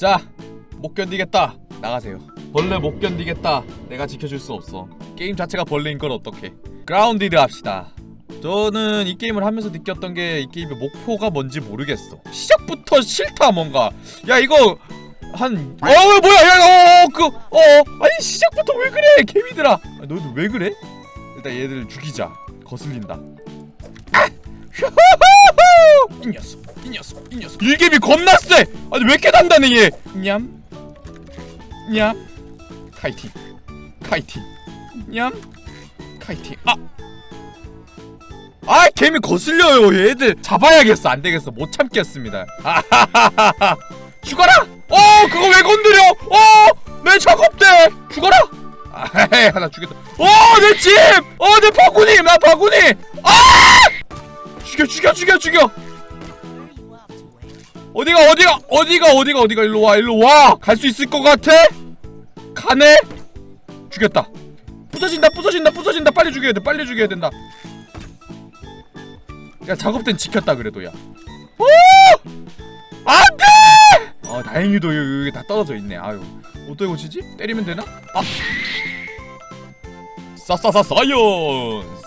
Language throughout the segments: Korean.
자, 못 견디겠다. 나가세요. 벌레 못 견디겠다. 내가 지켜줄 수 없어. 게임 자체가 벌레인 걸 어떡해. 그라운디드 합시다. 저는 이 게임을 하면서 느꼈던 게 이 게임의 목표가 뭔지 모르겠어. 시작부터 싫다 뭔가. 야 이거 한 어 뭐야 야어그어 아니 시작부터 왜 그래 개미들아. 아, 너희들 왜 그래? 일단 얘들 죽이자. 거슬린다. 아! 이 녀석, 이 녀석. 일개미 겁나 세. 아니 왜 이렇게 단단해 얘? 냠, 냠, 카이팅, 카이팅, 냠, 카이팅. 아, 아 개미 거슬려요 얘들. 잡아야겠어. 안 되겠어. 못 참겠습니다. 아하하하하. 죽어라. 어 그거 왜 건드려? 어내 작업대 죽어라. 아 하나 죽였다. 어내 집. 어내 바구니 나 바구니. 아! 죽여 죽여 죽여 죽여 어디가 어디가 어디가 어디가 어디가? 일로 와 일로 와 갈 수 있을 것 같아? 가네? 죽였다. 부서진다 부서진다 부서진다. 빨리 죽여야 돼 빨리 죽여야 된다. 야 작업대는 지켰다 그래도 야. 오! 안돼! 아 다행히도 여기, 여기 다 떨어져 있네. 아유. 어떻게 고치지? 때리면 되나? 아. 싸싸싸 사이언스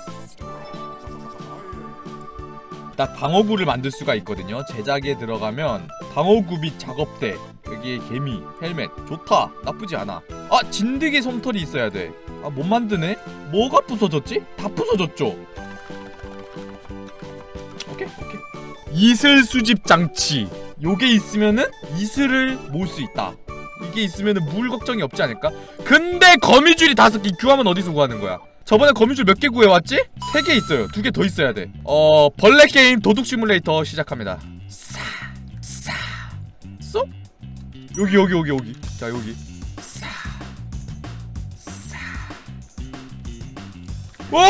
딱 방어구를 만들 수가 있거든요. 제작에 들어가면 방어구 및 작업대 여기에 개미, 헬멧 좋다. 나쁘지 않아. 아 진드기 솜털이 있어야 돼. 아 못 만드네. 뭐가 부서졌지? 다 부서졌죠. 오케이 오케이. 이슬 수집 장치. 요게 있으면은 이슬을 모을 수 있다. 이게 있으면은 물 걱정이 없지 않을까? 근데 거미줄이 다섯 개 규함은 어디서 구하는 거야? 저번에 거미줄 몇 개 구해왔지? 세 개 있어요. 두 개 더 있어야 돼. 어 벌레 게임 도둑 시뮬레이터 시작합니다. 싸, 싸, 쏙. 여기 여기 여기 여기. 자 여기. 싸, 싸. 와! 와!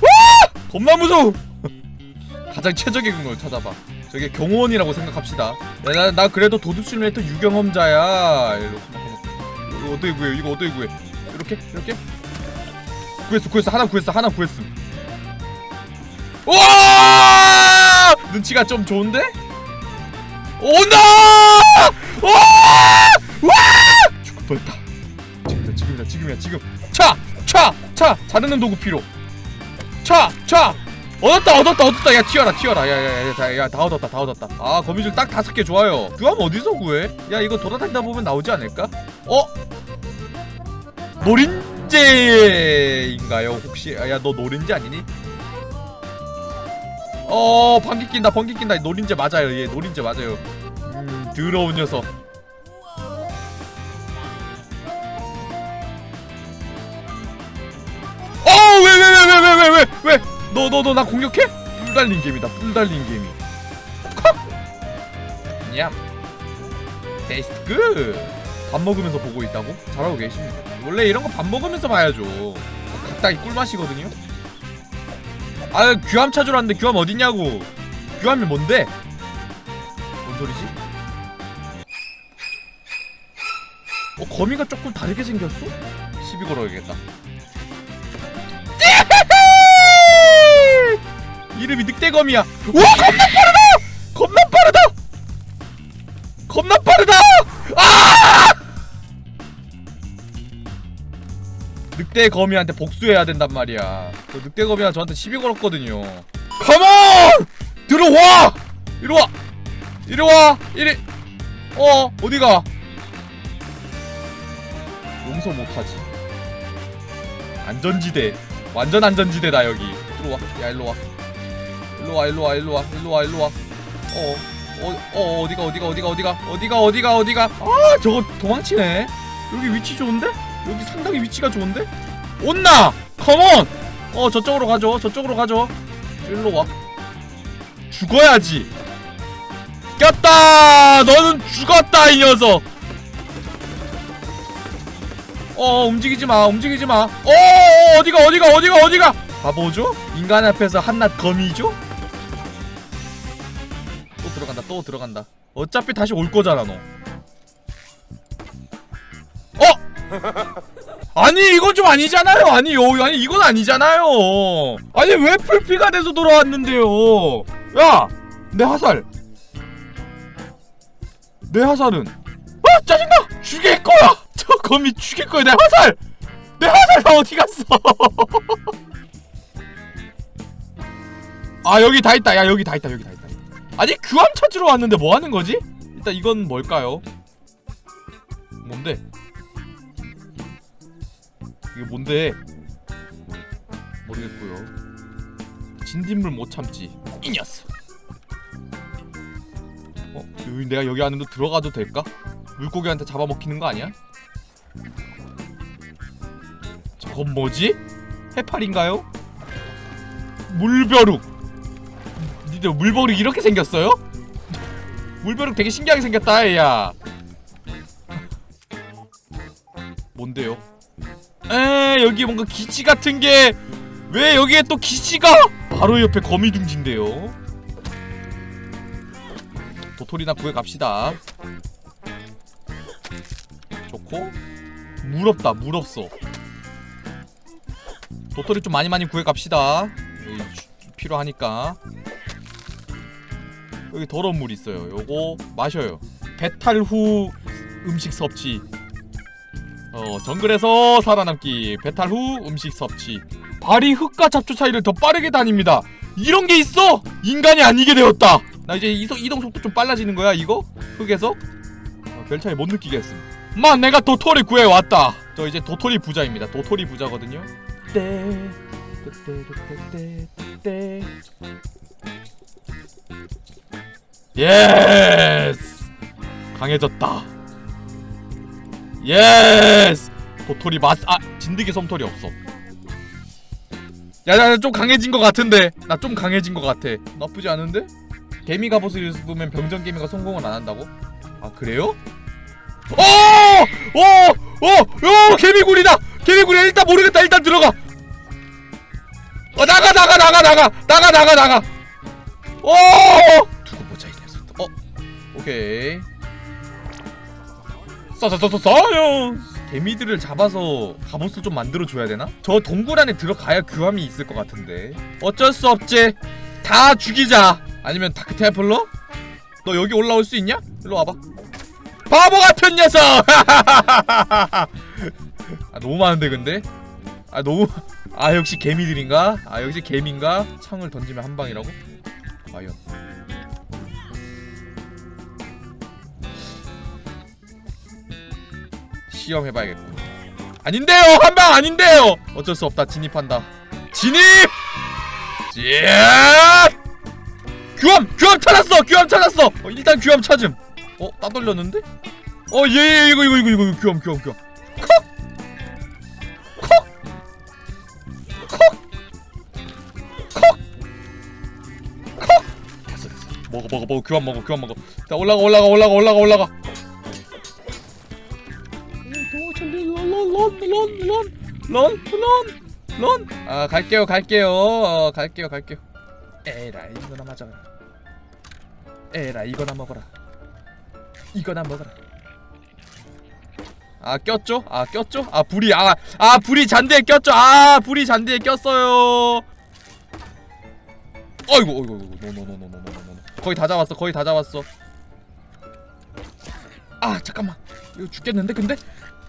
와! 겁나 무서워. 가장 최적의 걸 찾아봐. 저게 경호원이라고 생각합시다. 야, 나, 나 그래도 도둑 시뮬레이터 유경험자야. 이렇게 이거 어떻게 구해? 이거 어떻게 구해? 이렇게 이렇게 구했어 구했어. 하나 구했어 하나 구했음. 와! 눈치가 좀 좋은데? 온다! 와 와! 죽을 뻔했다. 지금이다 지금이다 지금이야 지금. 차 차 차. 자르는 도구 필요 차 차. 얻었다 얻었다 얻었다. 야 튀어라 튀어라. 야야야다 얻었다 다 얻었다. 아 거미줄 딱 다섯 개 좋아요. 그럼 어디서 구해? 야 이거 돌아다니다 보면 나오지 않을까? 어? 노린 재인가요 혹시? 야 너 노린재 아니니? 어 방귀 낀다 방귀 낀다. 노린재 맞아요. 얘 노린재 맞아요. 음 더러운 녀석. 어왜 왜왜왜왜왜 왜? 너 너 너 나 공격해? 뿔 달린 개미다 뿔 달린 개미 냠. 테이스트 굿밥 먹으면서 보고 있다고? 잘하고 계십니다 원래 이런 거 밥 먹으면서 봐야죠 각닥이 꿀맛이거든요 아 귀함 찾으러 왔는데 귀함 어딨냐고 귀함이 뭔데? 뭔 소리지? 어 거미가 조금 다르게 생겼어? 시비 걸어야겠다 이름이 늑대거미야 와 겁나 빠르다! 겁나 빠르다! 겁나 빠르다! 늑대 거미한테 복수해야 된단 말이야. 저 늑대 거미가 저한테 시비 걸었거든요. 컴온! 들어와! 이리 와! 이리 와! 이리 어 어디가? 용서 못하지. 안전지대. 완전 안전지대다 여기. 들어와. 야 일로 와. 일로 와 일로 와 일로 와 일로 와 일로 와. 어. 어, 어 어디가 어디가 어디가 어디가 어디가 어디가 어디가 아 저거 도망치네 여기 위치 좋은데 여기 상당히 위치가 좋은데 온나! 컴온! 어 저쪽으로 가죠 저쪽으로 가죠 일로 와. 죽어야지. 꼈다! 너는 죽었다 이 녀석! 어 움직이지 마 움직이지 마. 어, 어 어디가 어디가 어디가 어디가? 바보죠? 인간 앞에서 한낱 거미죠? 또 들어간다 또 들어간다. 어차피 다시 올 거잖아 너. 어? 아니 이건 좀 아니잖아요. 아니 요 아니 이건 아니잖아요. 아니 왜 풀피가 돼서 돌아왔는데요? 야내 화살. 내 화살은? 아 짜증나! 죽일 거야! 저 거미 죽일 거야 내 화살! 내 화살 다 어디 갔어? 아 여기 다 있다. 야 여기 다 있다 여기 다 있다. 아니 규함 찾으러 왔는데 뭐 하는 거지? 일단 이건 뭘까요? 뭔데 이게 뭔데 모르겠고요 진딧물 못 참지 이 녀석 어? 여기 내가 여기 안으로 들어가도 될까? 물고기한테 잡아먹히는 거 아니야? 저건 뭐지? 해파리인가요? 물벼룩 니들 물벼룩 이렇게 생겼어요? 물벼룩 되게 신기하게 생겼다 얘야 뭔데요? 에 여기 뭔가 기지 같은 게 왜 여기에 또 기지가? 바로 옆에 거미둥지인데요. 도토리나 구해 갑시다. 좋고. 물 없다 물 없어 도토리 좀 많이 많이 구해 갑시다. 여기 주- 필요하니까. 여기 더러운 물 있어요. 요거 마셔요. 배탈 후 음식 섭취 어 정글에서 살아남기 배탈 후 음식 섭취. 발이 흙과 잡초 사이를 더 빠르게 다닙니다. 이런 게 있어! 인간이 아니게 되었다! 나 이제 이동, 이동 속도 좀 빨라지는 거야 이거? 흙에서? 어, 별 차이 못 느끼겠음 마 내가 도토리 구해 왔다! 저 이제 도토리 부자입니다. 도토리 부자거든요. 떼 떼떼떼떼떼. 예스! 강해졌다 예스 도토리 맛 아 진드기 솜털이 없어. 야나 좀 강해진 것 같은데. 나 좀 강해진 것 같아. 나쁘지 않은데? 개미 갑옷을 입으면 병정 개미가 성공을 안 한다고? 아 그래요? 어 어 어 어! 개미굴이다! 개미굴이 일단 모르겠다. 일단 들어가. 어 나가 나가 나가 나가. 나가 나가 나가. 어! 두고 보자 이 녀석 어 오케이 써요 개미들을 잡아서 갑옷을 좀 만들어 줘야 되나? 저 동굴 안에 들어가야 규함이 있을 것 같은데 어쩔 수 없지 다 죽이자 아니면 다크테플러? 너 여기 올라올 수 있냐? 일로 와봐 바보 같은 녀석 아 너무 많은데 근데 아 너무 아 역시 개미들인가? 아 역시 개미인가? 창을 던지면 한 방이라고? 과연 시험해봐야겠군 아닌데요! 한 방 아닌데요! 어쩔 수 없다. 진입한다. 진입! 예 규함! 규함 찾았어! 규함 찾았어! 어, 일단 규함 찾음. 어 따돌렸는데? 어 예 예, 이거 이거 이거 이거 규함 규함 규함. 먹어 먹어 먹어. 규함 먹어 규함 먹어. 자 올라가 올라가 올라가 올라가 올라가 런런런런런런 아 갈게요 갈게요 어, 갈게요 갈게요 에라 이거나 맞아라 에라 이거나 먹어라 이거나 먹어라 아 꼈죠? 아 꼈죠? 아 불이 아, 아 불이 잔디에 꼈죠? 아 불이 잔디에 꼈어요 어이구 어이구 어이구 노노노노노노노 거의 다 잡았어 거의 다 잡았어 아 잠깐만 이거 죽겠는데 근데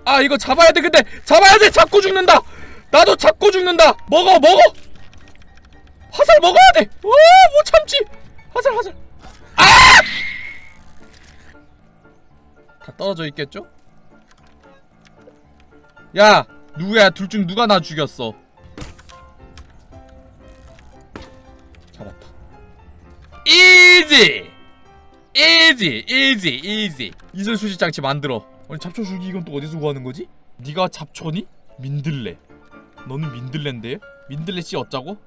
아 이거 잡아야 돼 근데. 잡아야 돼 잡고 죽는다. 나도 잡고 죽는다. 먹어 먹어. 화살 먹어야 돼와못 참지. 화살 화살. 아다 떨어져 있겠죠? 야 누구야? 둘 중 누가 나 죽였어? 잡았다. 이지 이지 이지 이지 이슬 수시 장치 만들어 아니 잡초 줄기 이건 또 어디서 구하는 거지? 네가 잡초니? 민들레. 너는 민들레인데? 민들레 씨 어쩌고?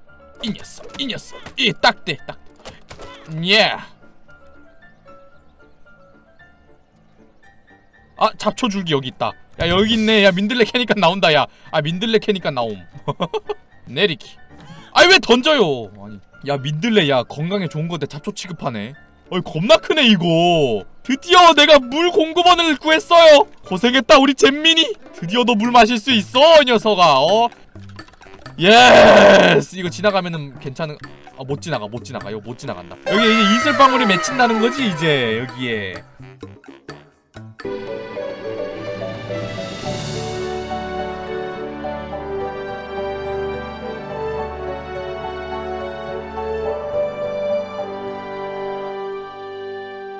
이 녀석 이 녀석. 이 딱대 딱 예. 아 잡초 줄기 여기 있다. 야 여기 있네. 야 민들레 캐니까 나온다 야아 민들레 캐니까 나옴. 내리기. 아니 왜 던져요? 아니 야 민들레 야. 건강에 좋은 건데 잡초 취급하네 어이 겁나 크네 이거. 드디어 내가 물 공급원을 구했어요. 고생했다 우리 잼민이. 드디어 너 물 마실 수 있어 이 녀석아 어? 예스! 이거 지나가면은 괜찮은 아 못 지나가 못 지나가. 이거 못 지나간다. 여기 이제 이슬방울이 맺힌다는 거지 이제 여기에